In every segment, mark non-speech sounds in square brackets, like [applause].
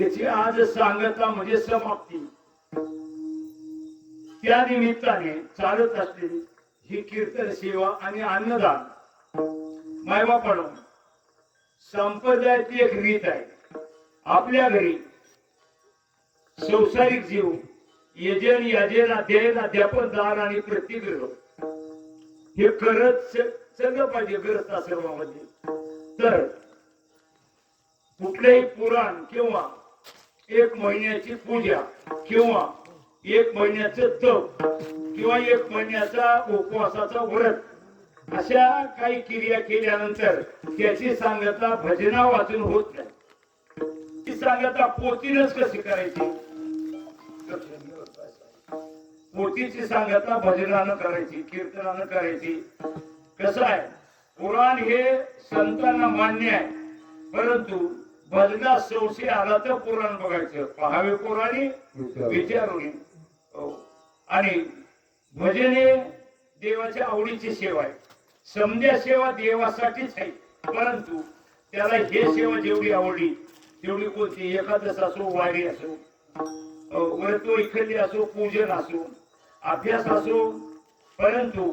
त्याची आज सांगता म्हणजे समाप्ती. त्या निमित्ताने चालत असलेली ही कीर्तन सेवा आणि अन्नदान मायबापानं संप्रदायाची एक रीत आहे. आपल्या घरी संसारिक जीव यजन याजन अध्ययन अध्यापन दान आणि प्रतिग्रह हे करत सगळं चाललं पाहिजे गरज आश्रमामध्ये म्हणजे. तर कुठलेही पुराण किंवा एक महिन्याची पूजा किंवा एक महिन्याचं तप किंवा एक महिन्याचा उपवासाचा व्रत अशा काही क्रिया केल्यानंतर त्याची सांगता भजना वाचून होत नाही. ती सांगता पोतीनच कशी करायची? पोतीची सांगता भजनानं करायची कीर्तनानं करायची. कसं आहे? पुराण हे संतांना मान्य आहे. परंतु भजना संशय आला तर पुराण बघायचं. पहावे पुराणी विचारून. हो. आणि भजन हे देवाच्या आवडीची सेवा आहे. समजा सेवा देवासाठीच आहे परंतु त्याला हे सेवा जेवढी आवडली तेवढी कोणती? एकादश असो वारी असो व्रत इखली असो पूजन असो अभ्यास असो परंतु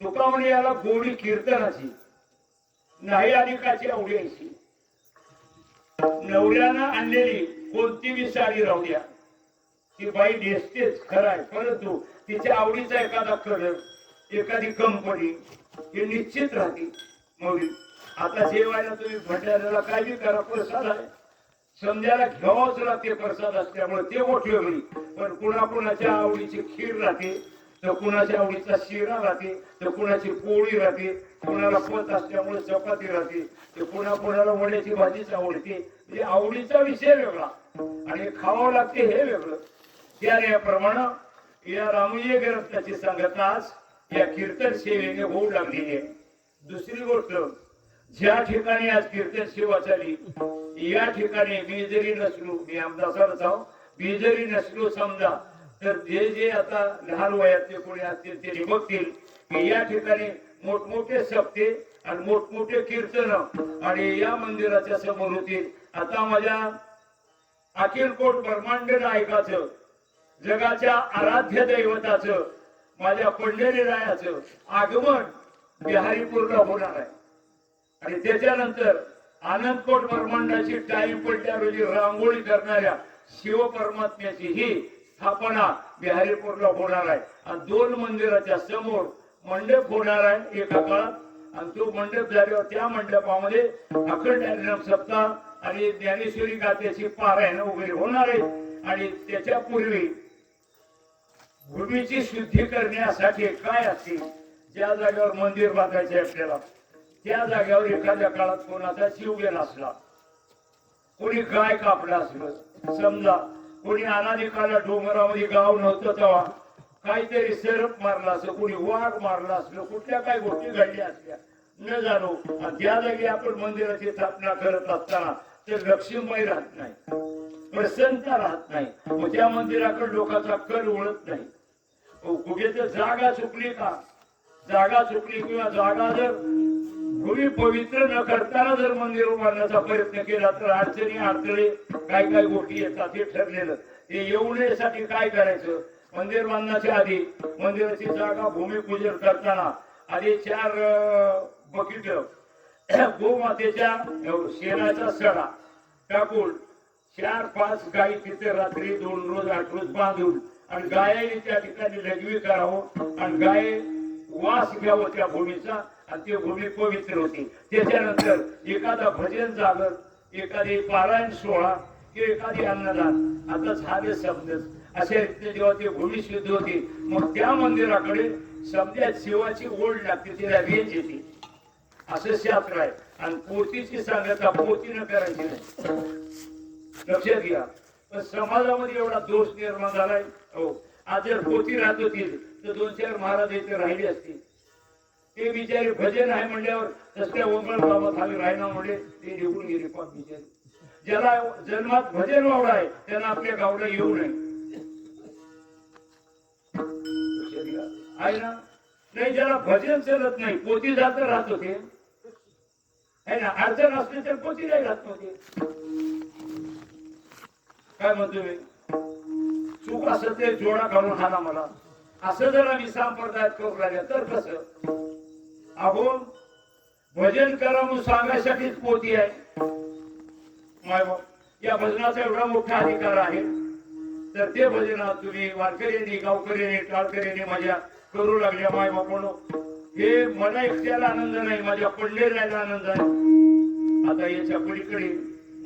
तुका म्हणे याला गोडी कीर्तनाची नाही अधिकाची आवडी अशी. नवऱ्यानं आणलेली कोणती बी साडी राहू द्या. ती बाई नेसतेच खराय परंतु तिच्या आवडीचा एखादा कलर एखादी कंपनी हे निश्चित राहते. मौली आता जेवायला तुम्ही भंडाऱ्याला काय बी करा प्रसाद आहे. समजायला घ्यावाच लागते प्रसाद असल्यामुळे ते मोठे होईल. पण कुणाकुणाच्या आवडीची खीर राहते तर कुणाच्या आवडीचा शिरा राहते तर कुणाची पोळी राहते कुणाला पत असल्यामुळे चपाती राहते तर कुणा कुणाला वड्याची भाजीच आवडते म्हणजे आवडीचा विषय वेगळा. आणि खावं लागते हे वेगळं. त्या याप्रमाणे या रामये ग्रंथाची सांगता आज या कीर्तन सेवेने होऊ लागलेली आहे. दुसरी गोष्ट ज्या ठिकाणी आज कीर्तन सेवा झाली या ठिकाणी मी जरी नसलो मी आमदासारच आहो मी जरी नसलो समजा तर जे जे आता लहान वयातले कोणी असतील ते बघतील या ठिकाणी मोठमोठे शब्दे आणि मोठमोठे कीर्तन आणि या मंदिराच्या समोर होतील आता माझ्या अखिल कोट ब्रह्मांड नायकाचं जगाच्या आराध्य दैवताचं माझ्या पंढरी रायाचं आगमन बिहारीपूरला होणार आहे. आणि त्याच्यानंतर आनंदकोट ब्रह्मांडाची टाईम पडल्या रोजी रांगोळी करणाऱ्या शिव परमात्म्याची ही स्थापना बिहारीपूरला होणार आहे. आणि दोन मंदिराच्या समोर मंडप होणार आहे एका काळात आणि तो मंडप झाल्यावर त्या मंडपामध्ये अखंड हरिनाम सप्ताह आणि ज्ञानेश्वरी गात्याची पारायण वगैरे होणार आहे. आणि त्याच्या पूर्वी भूमीची शुद्धी करण्यासाठी काय असतील ज्या जागेवर मंदिर बांधायचे आपल्याला त्या जागेवर एखाद्या काळात कोणाचा शिवगेला असला कोणी गाय कापला असलं समजा कोणी अनाधिकाला डोंगरामध्ये गाव नव्हतं तेव्हा. काहीतरी सरप मारला असं कोणी वाघ मारला असलं कुठल्या काही गोष्टी घडल्या असल्या. न जाणो ज्या त्या जागी आपण मंदिराची स्थापना करत असताना ते लक्ष्मीमय राहत नाही. प्रसन्नता राहत नाही. मग त्या मंदिराकडे लोकांचा कल ओळत नाही. कुठे तर जागा चुकली का? जागा चुकली किंवा जागा जर तुम्ही पवित्र न करताना जर मंदिर उभारण्याचा प्रयत्न केला तर अडचणी अडथळे काय काय गोष्टी येतात हे ठरलेलं. ते येऊ नयेसाठी काय करायचं? मंदिर बांधण्याच्या आधी मंदिराची जागा भूमिपूजन करताना आधी चार बकीट [clears throat] गोमातेच्या शेणाचा सडा टाकून चार पाच गायी तिथे रात्री दोन रोज आठ रोज बांधून आणि गायाने त्या ठिकाणी लघवी करावं आणि गाय वास घ्यावं त्या भूमीचा. आणि ती भूमी पवित्र होती. त्याच्यानंतर एखादा भजन जागर एखादी पारायण सोहळा किंवा एखादी अन्नदान. आता झाले समजत. असे जेव्हा ती भूमी शुद्ध होती मग त्या मंदिराकडे समजा शिवाची ओढ लागते तिला रेंज येते. असं शास्त्र आहे. आणि पोतीची सांगता पोतीनं करायची नाही. लक्षात घ्या. पण समाजामध्ये एवढा दोष निर्माण झालाय. हो. आज जर पोती राहत होतील तर दोन चार महाराज इथे राहिले असतील. ते बिचारे भजन आहे म्हणल्यावर तसल्या ओंगळ बाबा खाली राहिना म्हणले ते निघून गेले पण बिचारे. ज्याला जन्मात भजन वावडा आहे त्यांना आपल्या गावला येऊ नये. आहे ना? नाही ज्याला भजन चलत नाही पोती जात राहत होते. आहे ना? अडचण असली तर पोती नाही राहत होते. काय म्हणतो मी? चूक असं ते जोडा घालून हाना मला. असं जर आम्ही संप्रदायात करू लागले तर कसं? अहो भजन करा म्हणून सांगायसाठीच पोती आहे. माय बाप, या भजनाचा एवढा मोठा अधिकार आहे. तर ते भजन तुम्ही वारकऱ्यांनी गावकऱ्यांनी टाळकऱ्यांनी माझ्या करू लागल्या माय बापानो हे मला एकट्याला आनंद नाही माझ्या पडलेल्याला आनंद आहे आता याच्या पलीकडे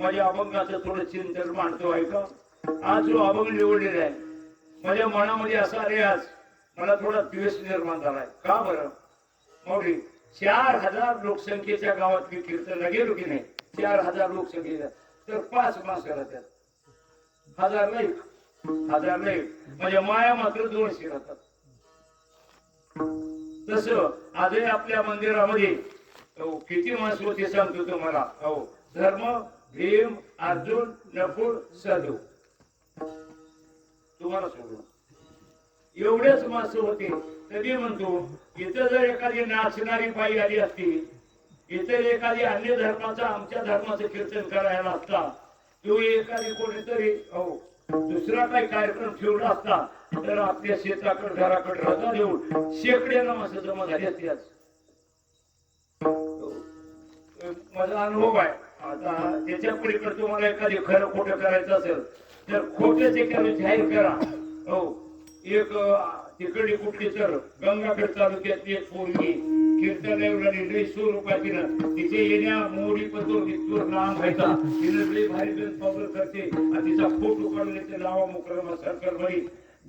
माझ्या अभंगाचं थोडं चिंतन मांडतो आहे का आज जो अभंग निवडलेला आहे माझ्या मनामध्ये असा रे आज मला थोडा द्वेष निर्माण झालाय. का बरं? मौली चार हजार लोकसंख्येच्या गावात मी कीर्तनला गेलो की नाही? चार हजार लोकसंख्येच्या. तर पाच मास राहतात हजार नाही हजार नाही. म्हणजे माया मात्र दोनशे राहतात. तस आजही आपल्या मंदिरामध्ये किती माणसं होते सांगतो तुम्हाला? हो धर्म भीम अर्जुन नकुल सदू तुम्हाला सोडून एवढेच माणसं होते. तरी म्हणतो इथं जर एखादी नाचणारी बाई आली असती इतर एखादी अन्य धर्माचा आमच्या धर्माचं कीर्तन करायला असता किंवा एखादी कोणीतरी हो दुसरा काही कार्यक्रम ठेवला असता तर आपल्या शेताकडे घराकडे रजा देऊन शेकड्यानं माणसं जमा झाली असती आज. हो, माझा अनुभव आहे. आता त्याच्या पुढे तुम्हाला एखादी खरं खोटं करायचं असेल तर खोटच एखादं जाहीर करा. हो. एक तिकडे कुठली तर गंगाखेड तालुक्यातली एक पोरगी कीर्तन लई सो रुपयाची ना तिचे येण्या मोडी पतो नितूर नाम व्हायचा तिने लई भारी बिन पब्लिक करते. आणि तिचा फोटो काढून येते लावा मुकरमा सरकार भाई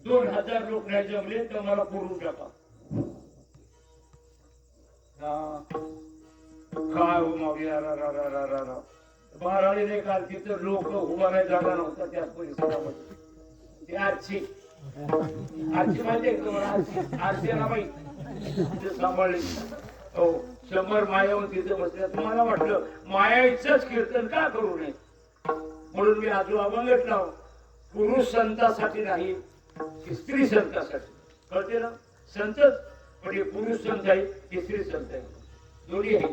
दोन हजार लोक नाही जमले तर मला पुरून टाका. काय हो माऊली महाराणीने काल तिथं लोक उभा नाही जागा नव्हता त्या परिसरामध्ये. त्याची आजची आजची माहिती तुम्हाला ना बाई. सांभाळली. हो शंभर मायावर तिथे बसल्या. वाटलं मायाईचंच कीर्तन का करू नये? म्हणून मी आजू अभंगच लाव पुरुष संतासाठी नाही की स्त्री संतासाठी. कळते ना? संतच पण हे म्हणजे पुरुष संत आहे की स्त्री संत आहे. दोन्ही आहे.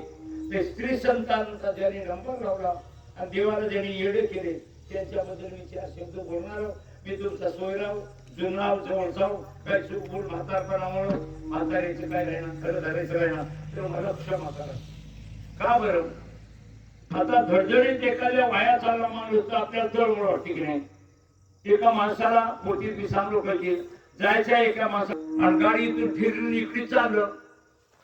ते स्त्री संतांचा ज्याने नंबर लावला आणि देवाला ज्याने येडे केले त्यांच्याबद्दल मी चार शब्द बोलणार मी तुमचा सोयराव. जुनाव जवळचाव काय सुख बोल म्हातारपणामुळं म्हाताऱ्याचे काय राहणार खरं धरायचं राहणार तर मला क्षमा करा. का बरं? आता धडधडीत एखाद्या वाया चालला माणूस तर आपल्याला जळमळ वाटते की नाही? एका माणसाला मोठी मी सांगलो जायच्या जायचं आहे एका माणसाला आणि गाडी इथून फिरून इकडे चाललं.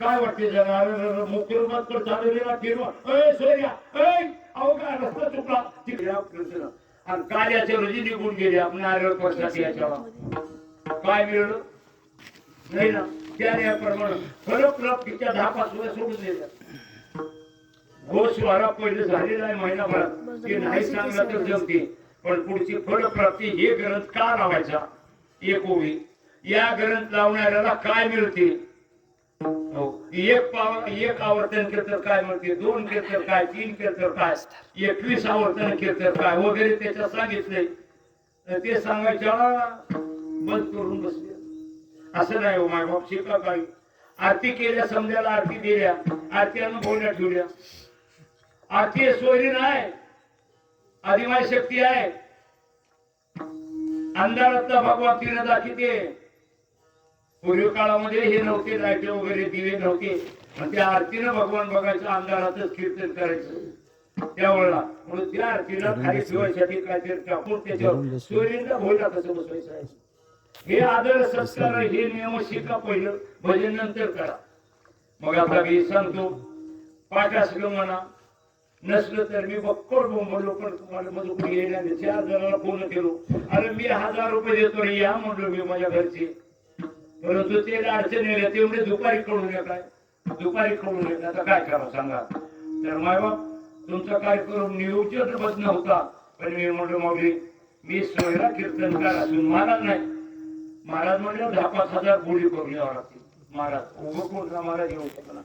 काय वाटते जरा मोकरमात तर चाललेला फिरवा अय सोया अय अहो काय रस्ता चुकला? तिकडे कार्याच्या रोजी निघून गेले. आपण नारळ वर्षात याच्यावर काय मिळलं? नाही ना. त्या प्रमाणे खरं प्राप्तीच्या दहा पाच वेळा सोडून दिल्या घोष वारा पहिले झालेला आहे महिनाभरात. ते नाही सांगलं तर जमते पण पुढची फलप्राप्ती हे ग्रंथ का लावायचा? एक ओवी या ग्रंथ लावणाऱ्याला काय मिळते. हो. एक पाव एक आवर्तन केलं काय म्हणते? दोन केलं तर काय? तीन केलं तर काय? एकवीस आवर्तन केलं तर काय? वगैरे त्याच्यात सांगितले तर ते सांगायच्या बंद करून बसले. असं नाही हो माय बाप शिका काही. आरती केल्या समजायला आरती दिल्या. आरती अनुभवल्या ठेवल्या. आरती सोयरी नाही. अधिमाय शक्ती आहे. अंधारातला भगवान तिने दाखिते. पूर्वी काळामध्ये हे नव्हते लाईटे वगैरे दिवे नव्हते. आणि त्या आरतीनं भगवान बघायचं अंधारातच कीर्तन करायचं. त्यावेळेला म्हणून त्या आरतीला खाली ठेवायसाठी काहीतरी टाकून त्याच्यावर सूर्यला भोयला कसं बसवायचं हे आदर संस्कार हे नियम शिका पहिलं. भजन नंतर करा. मग आता मी सांगतो पाठ असलं म्हणा. नसलं तर मी बक्कड बोंबलो पण तुम्हाला येण्याने चार जणांना फोन केलो. अरे मी हजार रुपये देतो या म्हणलो मी माझ्या घरचे. परंतु ते अडचण येईल तेवढे दुपारी कळून काय दुपारी कळून येत आता काय करा सांगा. तर मायबाप तुमचा काय करून नियोजन बस नव्हता पण मी म्हणलो माऊली मी सोयरा कीर्तनकार असून महाराज नाही. महाराज म्हणलं दहा पाच हजार बोली करून यावं लागते महाराज उभं कोण महाराज येऊ शकणार